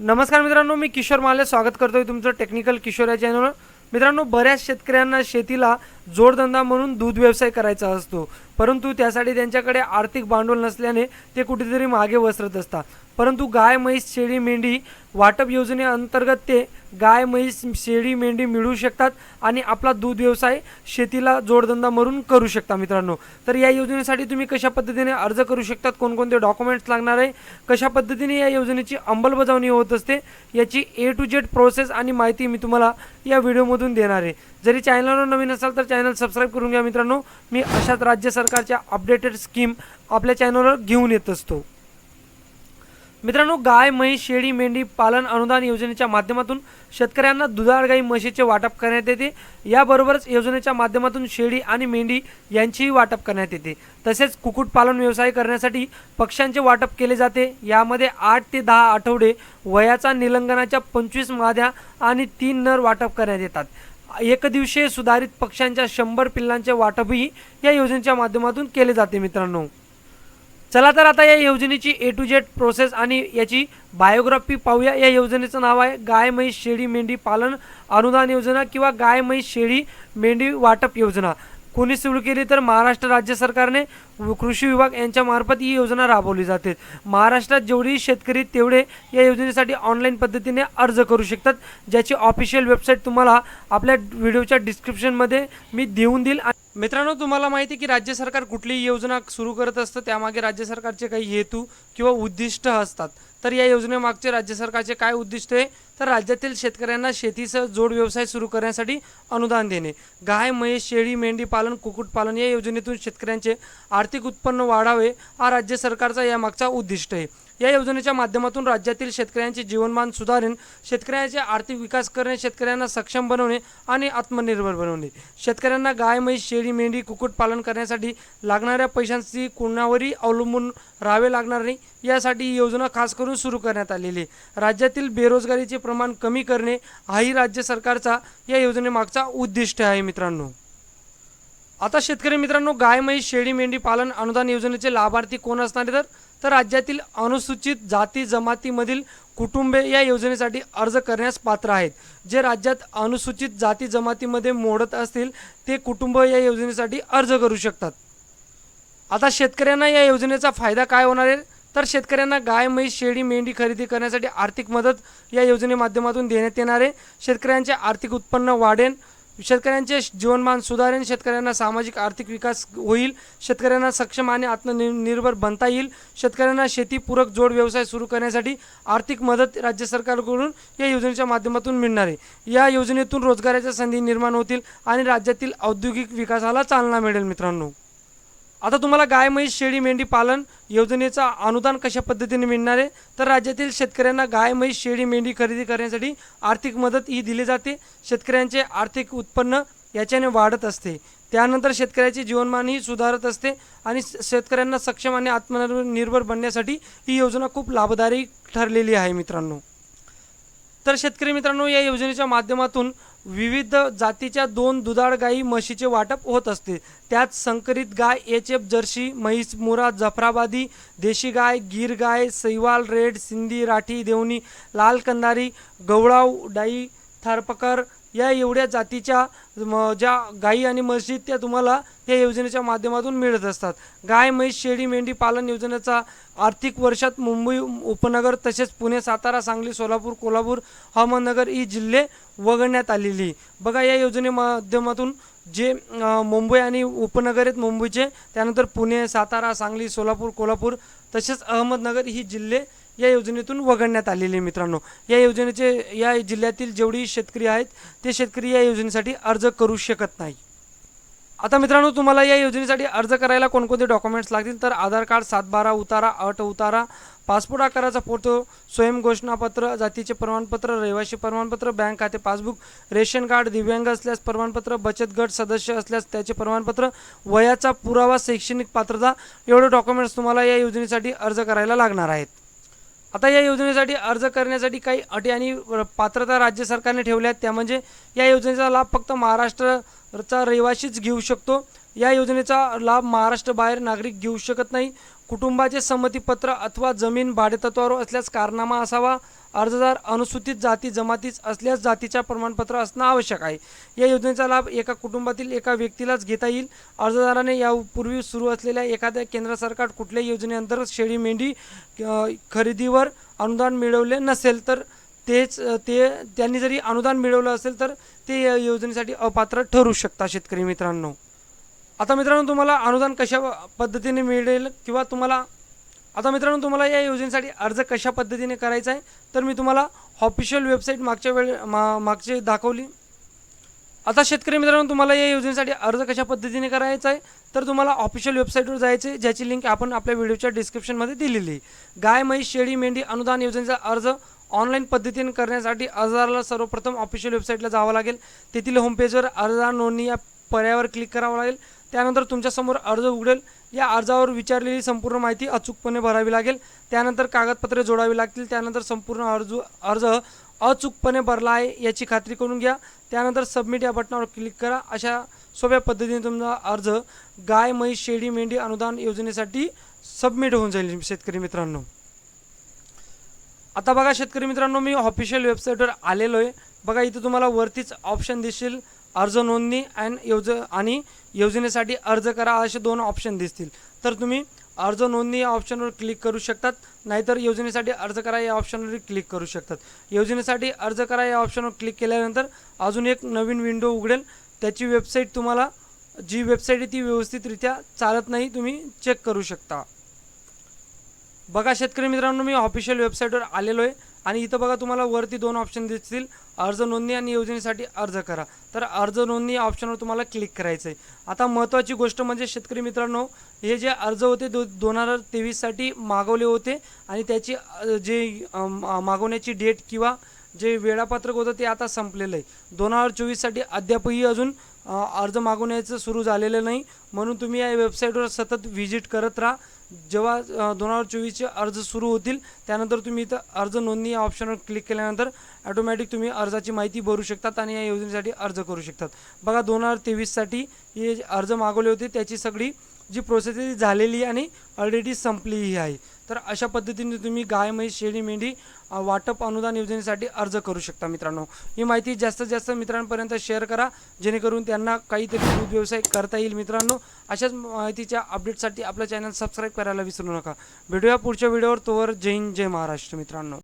नमस्कार मित्रांनो मी किशोर माले स्वागत करतोय तुमचं टेक्निकल किशोर या चॅनलवर मित्रांनो बऱ्याच शेतकऱ्यांना शेतीला जोडधंदा म्हणून दूध व्यवसाय करायचा असतो. परंतु त्यासाठी त्यांच्याकडे आर्थिक भांडवल नसल्याने ते कुठेतरी मागे वसरत असतात. परंतु गाय म्हैस शेळी मेंढी वाटप योजनेअंतर्गत ते गाय म्हैस शेळी मेंढी मिळू शकतात आणि आपला दूध व्यवसाय शेतीला जोडधंदा म्हणून करू शकता मित्रांनो. तर या योजनेसाठी तुम्ही कशा पद्धतीने अर्ज करू शकतात? कोणकोणते डॉक्युमेंट्स लागणार आहे? कशा पद्धतीने या योजनेची अंमलबजावणी होत असते? याची ए टू जेड प्रोसेस आणि माहिती मी तुम्हाला या व्हिडिओमधून देणार आहे. जरी चॅनलवर नवीन असाल तर चॅनल सबस्क्राईब करून घ्या मित्रांनो. मी अशाच राज्य सरकारच्या अपडेटेड स्कीम आपल्या चॅनलवर घेऊन येत असतो. मित्रांनो गाय म्हैस शेळी मेंढी पालन अनुदान योजनेच्या माध्यमातून शेतकऱ्यांना दुधाळ गाई म्हशीचे वाटप करण्यात येते. याबरोबरच योजनेच्या माध्यमातून शेळी आणि मेंढी यांचीही वाटप करण्यात येते. तसेच कुक्कुटपालन व्यवसाय करण्यासाठी पक्ष्यांचे वाटप केले जाते. यामध्ये आठ ते दहा आठवडे वयाचा निलंगनाच्या पंचवीस माद्या आणि तीन नर वाटप करण्यात येतात. एकदिवशीय सुधारित पक्ष्यांच्या शंभर पिल्लांचे वाटपही या योजनेच्या माध्यमातून केले जाते मित्रांनो. चला तर आता या योजनेची ए टू जेड प्रोसेस आणि याची बायोग्राफी पाहूया. या योजनेचं नाव आहे गाय म्हैस शेळी मेंढी पालन अनुदान योजना किंवा गाय म्हैस शेळी मेंढी वाटप योजना. कोणी सुरू केली तर महाराष्ट्र राज्य सरकारने कृषी विभाग यांच्यामार्फत ही योजना राबवली जाते. महाराष्ट्रात जेवढे शेतकरी तेवढे या योजनेसाठी ऑनलाईन पद्धतीने अर्ज करू शकतात. ज्याची ऑफिशियल वेबसाईट तुम्हाला आपल्या व्हिडिओच्या डिस्क्रिप्शनमध्ये मी देऊन देईल. आणि मित्रांनो तुम्हाला माहिती आहे की राज्य सरकार कुठलीही योजना सुरू करत असतं त्यामागे राज्य सरकारचे काही हेतू किंवा उद्दिष्ट असतात. तर या योजनेमागचे राज्य सरकारचे काय उद्दिष्ट आहे? तर राज्यातील शेतकऱ्यांना शेतीसह जोड व्यवसाय सुरू करण्यासाठी अनुदान देणे. गाय म्हैस शेळी मेंढी पालन कुक्कुटपालन या योजनेतून शेतकऱ्यांचे आर्थिक उत्पन्न वाढावे हा राज्य सरकारचा यामागचा उद्दिष्ट आहे. या योजनेच्या माध्यमातून राज्यातील शेतकऱ्यांचे जीवनमान सुधारेन शेतकऱ्यांचे आर्थिक विकास करणे शेतकऱ्यांना सक्षम बनवणे आणि आत्मनिर्भर बनवणे. शेतकऱ्यांना गाय म्हैस शेळी मेंढी कुक्कुटपालन करण्यासाठी लागणाऱ्या पैशांची कोणावरही अवलंबून राहावे लागणार नाही. यासाठी ही योजना खास करून सुरू करण्यात आलेली आहे. राज्यातील बेरोजगारीचे प्रमाण कमी करणे हाही राज्य सरकारचा या योजनेमागचा उद्दिष्ट आहे मित्रांनो. आता शेतकरी मित्रांनो गाय म्हैस शेळी मेंढी पालन अनुदान योजनेचे लाभार्थी कोण असणार तर तर राज्यातील अनुसूचित जाती जमातीमधील कुटुंबे या योजनेसाठी अर्ज करण्यास पात्र आहेत. जे राज्यात अनुसूचित जाती जमातीमध्ये मोडत असतील ते कुटुंब या योजनेसाठी अर्ज करू शकतात. आता शेतकऱ्यांना या योजनेचा फायदा काय होणार आहे? तर शेतकऱ्यांना गाय म्हैस शेळी मेंढी खरेदी करण्यासाठी आर्थिक मदत या योजने माध्यमातून देण्यात येणार आहे. शेतकऱ्यांचे आर्थिक उत्पन्न वाढेल शेतकऱ्यांचे जीवनमान सुधारेल शेतकऱ्यांना सामाजिक आर्थिक विकास होईल शेतकऱ्यांना सक्षम आणि आत्मनिर्भर बनता येईल शेतकऱ्यांना शेतीपूरक जोड व्यवसाय सुरू करण्यासाठी आर्थिक मदत राज्य सरकारकडून या योजनेच्या माध्यमातून मिळणार आहे. या योजनेतून रोजगाराच्या संधी निर्माण होतील आणि राज्यातील औद्योगिक विकासाला चालना मिळेल मित्रांनो. आता तुम्हाला गाय म्हैस शेळी मेंढी पालन योजनेचा अनुदान कशा पद्धतीने मिळणार आहे? तर राज्यातील शेतकऱ्यांना गाय म्हैस शेळी मेंढी खरेदी करण्यासाठी आर्थिक मदत ही दिली जाते. शेतकऱ्यांचे आर्थिक उत्पन्न याच्याने वाढत असते. त्यानंतर शेतकऱ्याचे जीवनमानही सुधारत असते आणि शेतकऱ्यांना सक्षम आणि आत्मनिर्भर बनण्यासाठी ही योजना खूप लाभदायी ठरलेली आहे मित्रांनो. तर शेतकरी मित्रांनो या योजनेच्या माध्यमातून विविध जातीच्या दोन दुधाळ गायी म्हशीचे वाटप होत असते. त्यात संकरित गाय एच एफ जर्सी म्हैस मुरा जफराबादी देशी गाय गीर गाय सैवाल रेड सिंधी राठी देवणी लाल कंदारी गवळाव डाई थारपकर या एवढ्या जातीच्या ज्या गाई आणि म्हशी त्या तुम्हाला या योजनेच्या माध्यमातून मिळत असतात. गाय म्हैस शेळी मेंढी पालन योजनेचा आर्थिक वर्षात मुंबई उपनगर तसेच पुणे सातारा सांगली सोलापूर कोल्हापूर अहमदनगर ही जिल्हे वगळण्यात आलेली. बघा या योजने माध्यमातून जे मुंबई आणि उपनगर आहेत मुंबईचे त्यानंतर पुणे सातारा सांगली सोलापूर कोल्हापूर तसेच अहमदनगर ही जिल्हे या योजनेतून वगळण्यात आलेले आहे मित्रांनो. या योजनेचे या जिल्ह्यातील जेवढी शेतकरी आहेत ते शेतकरी या योजनेसाठी अर्ज करू शकत नाही. आता मित्रांनो तुम्हाला या योजनेसाठी अर्ज करायला कोणकोणते डॉक्युमेंट्स लागतील? तर आधार कार्ड सातबारा उतारा अट उतारा पासपोर्ट आकाराचा फोटो स्वयं घोषणापत्र जातीचे प्रमाणपत्र रहिवासी प्रमाणपत्र बँक खाते पासबुक रेशन कार्ड दिव्यांग असल्यास प्रमाणपत्र बचत गट सदस्य असल्यास त्याचे प्रमाणपत्र वयाचा पुरावा शैक्षणिक पात्रता एवढे डॉक्युमेंट्स तुम्हाला या योजनेसाठी अर्ज करायला लागणार आहेत. आता या योजनेसाठी अर्ज करण्यासाठी काही अटी आणि पात्रता राज्य सरकारने ठेवल्या आहेत. त्या म्हणजे या योजनेचा लाभ फक्त महाराष्ट्राचा रहिवासीच घेऊ शकतो. या योजनेचा लाभ महाराष्ट्र बाहेर नागरिक घेऊ शकत नाही. कुटुंबाचे संमतीपत्र अथवा जमीन भाडेतत्वावर असल्यास कारनामा असावा. अर्जदार अनुसूचित जाती जमातीच असल्यास जातीच्या प्रमाणपत्र असणं आवश्यक आहे. या योजनेचा लाभ एका कुटुंबातील एका व्यक्तीलाच घेता येईल. अर्जदाराने यापूर्वी सुरू असलेल्या एखाद्या केंद्र सरकार कुठल्याही योजनेअंतर्गत शेळी मेंढी खरेदीवर अनुदान मिळवले नसेल तर तेच ते त्यांनी जरी अनुदान मिळवलं असेल तर ते या योजनेसाठी अपात्र ठरू शकता शेतकरी मित्रांनो. आता मित्रांनो तुम्हाला अनुदान कशा पद्धतीने मिळेल किंवा तुम्हाला आता मित्रांनो तुम्हाला या योजनेसाठी अर्ज कशा पद्धतीने करायचा आहे तर मी तुम्हाला ऑफिशियल वेबसाईट मागच्या वेळे मा मागचे दाखवली. आता शेतकरी मित्रांनो तुम्हाला या योजनेसाठी अर्ज कशा पद्धतीने करायचा आहे तर तुम्हाला ऑफिशियल वेबसाईटवर जायचे आहे, ज्याची लिंक आपण आपल्या व्हिडिओच्या डिस्क्रिप्शनमध्ये दिलेली आहे. गाय म्हैस शेळी मेंढी अनुदान योजनेचा अर्ज ऑनलाईन पद्धतीने करण्यासाठी अर्जदाराला सर्वप्रथम ऑफिशियल वेबसाईटला जावं लागेल. तेथील होमपेजवर अर्जा नोंदणी या पर्यायावर क्लिक करावं लागेल. त्यानंतर तुमच्यासमोर अर्ज उघडेल. या अर्जावर विचारलेली संपूर्ण माहिती अचूकपणे भरावी लागेल. त्यानंतर कागदपत्रे जोडावी लागतील. त्यानंतर संपूर्ण अर्ज अर्ज अचूकपणे भरला आहे याची खात्री करून घ्या. त्यानंतर सबमिट या बटनावर क्लिक करा. अशा सोप्या पद्धतीने तुमचा अर्ज गाय म्हैस शेळी मेंढी अनुदान योजनेसाठी सबमिट होऊन जाईल शेतकरी मित्रांनो. आता बघा शेतकरी मित्रांनो मी ऑफिशियल वेबसाईटवर आलेलो आहे. बघा इथं तुम्हाला वरतीच ऑप्शन दिसेल. अर्ज नोंदणी अँड योज आणि योजनेसाठी अर्ज करा असे दोन ऑप्शन दिसतील. तर तुम्ही अर्ज नोंदणी या ऑप्शनवर क्लिक करू शकतात नाहीतर योजनेसाठी अर्ज करा या ऑप्शनवर क्लिक करू शकतात. योजनेसाठी अर्ज करा या ऑप्शनवर क्लिक केल्यानंतर अजून एक नवीन विंडो उघडेल. त्याची वेबसाईट तुम्हाला जी वेबसाईट आहे ती व्यवस्थितरित्या चालत नाही तुम्ही चेक करू शकता. बघा शेतकरी मित्रांनो मी ऑफिशियल वेबसाईटवर आलेलो आहे. आणि इथं बघा तुम्हाला वरती दोन ऑप्शन दिसतील. अर्ज नोंदणी आणि योजनेसाठी अर्ज करा. तर अर्ज नोंदणी या ऑप्शनवर तुम्हाला क्लिक करायचं आहे आता महत्त्वाची गोष्ट म्हणजे शेतकरी मित्रांनो हे जे अर्ज होते दो दोन हजार तेवीससाठी मागवले होते आणि त्याची जे मागवण्याची डेट किंवा जे वेळापत्रक होतं ते आता संपलेलं आहे दोन हजार चोवीससाठी अद्यापही अजून अर्ज मागवण्याचं सुरू झालेलं नाही. म्हणून तुम्ही या वेबसाईटवर सतत व्हिजिट करत राहा. जेव्हा दोन हजार चोवीसचे अर्ज सुरू होतील त्यानंतर तुम्ही इथं अर्ज नोंदणी या ऑप्शनवर क्लिक केल्यानंतर ॲटोमॅटिक तुम्ही अर्जाची माहिती भरू शकतात आणि या योजनेसाठी अर्ज करू शकतात. बघा दोन हजार तेवीससाठी हे जे अर्ज मागवले होते त्याची सगळी जी प्रोसेस आहे ती झालेली आहे आणि ऑलरेडी संपलीही आहे. तर अशा पद्धतीने तुम्ही गाय म्हैस शेळी मेंढी वाटप अनुदान योजनेसाठी अर्ज करू शकता मित्रांनो. ही माहिती जास्तीत जास्त मित्रांपर्यंत शेअर करा जेणेकरून त्यांना काहीतरी दूध व्यवसाय करता येईल मित्रांनो. अशाच माहितीच्या अपडेटसाठी आपलं चॅनल सबस्क्राईब करायला विसरू नका. भेटूया पुढच्या व्हिडिओवर तोवर जय हिंद जय महाराष्ट्र मित्रांनो.